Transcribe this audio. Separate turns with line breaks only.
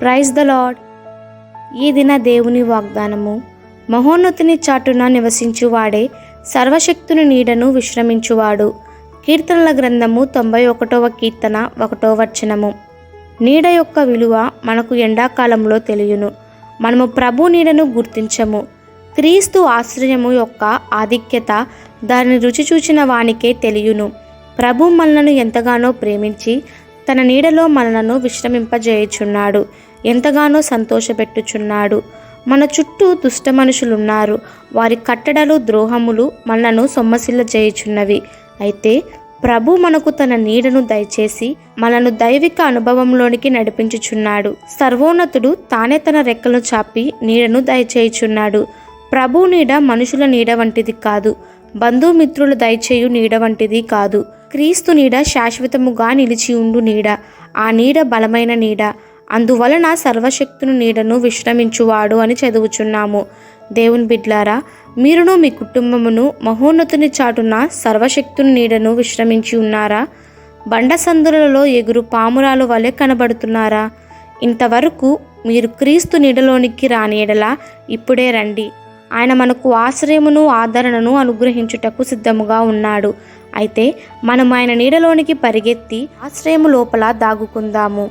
Praise the lord ఈ దిన దేవుని వాగ్దానము. మహోన్నతిని చాటున నివసించువాడే సర్వశక్తుని నీడను విశ్రమించువాడు. కీర్తనల గ్రంథము తొంభై ఒకటవ కీర్తన ఒకటో వచనము. నీడ యొక్క విలువ మనకు ఎండాకాలంలో తెలియను. మనము ప్రభు నీడను గుర్తించము. క్రీస్తు ఆశ్రయము యొక్క ఆధిక్యత దానిని రుచి చూచిన వానికే తెలియను. ప్రభు మనలను ఎంతగానో ప్రేమించి తన నీడలో మనలను విశ్రమింపజేయుచున్నాడు. ఎంతగానో సంతోషపెట్టుచున్నాడు. మన చుట్టూ దుష్ట మనుషులున్నారు. వారి కట్టడలు ద్రోహములు మనను సొమ్మసిల్ల చేయుచున్నవి అయితే ప్రభు మనకు తన నీడను దయచేసి మనను దైవిక అనుభవంలోనికి నడిపించుచున్నాడు. సర్వోన్నతుడు తానే తన రెక్కలను చాపి నీడను దయచేయుచున్నాడు. ప్రభు నీడ మనుషుల నీడ వంటిది కాదు. బంధుమిత్రులు దయచేయు నీడ వంటిది కాదు. క్రీస్తు నీడ శాశ్వతముగా నిలిచి ఉండు నీడ. ఆ నీడ బలమైన నీడ. అందువలన సర్వశక్తుని నీడను విశ్రమించువాడు అని చదువుచున్నాము. దేవుని బిడ్లారా మీరును మీ కుటుంబమును మహోన్నతుని చాటున సర్వశక్తుని నీడను విశ్రమించి ఉన్నారా? బండ సందులలో ఎగురు పామురాలు వలె కనబడుతున్నారా? ఇంతవరకు మీరు క్రీస్తు నీడలోనికి రాని ఎడల ఇప్పుడే రండి. ఆయన మనకు ఆశ్రయమును ఆదరణను అనుగ్రహించుటకు సిద్ధముగా ఉన్నాడు. అయితే మనం ఆయన నీడలోనికి పరిగెత్తి ఆశ్రయము లోపల దాగుకుందాము.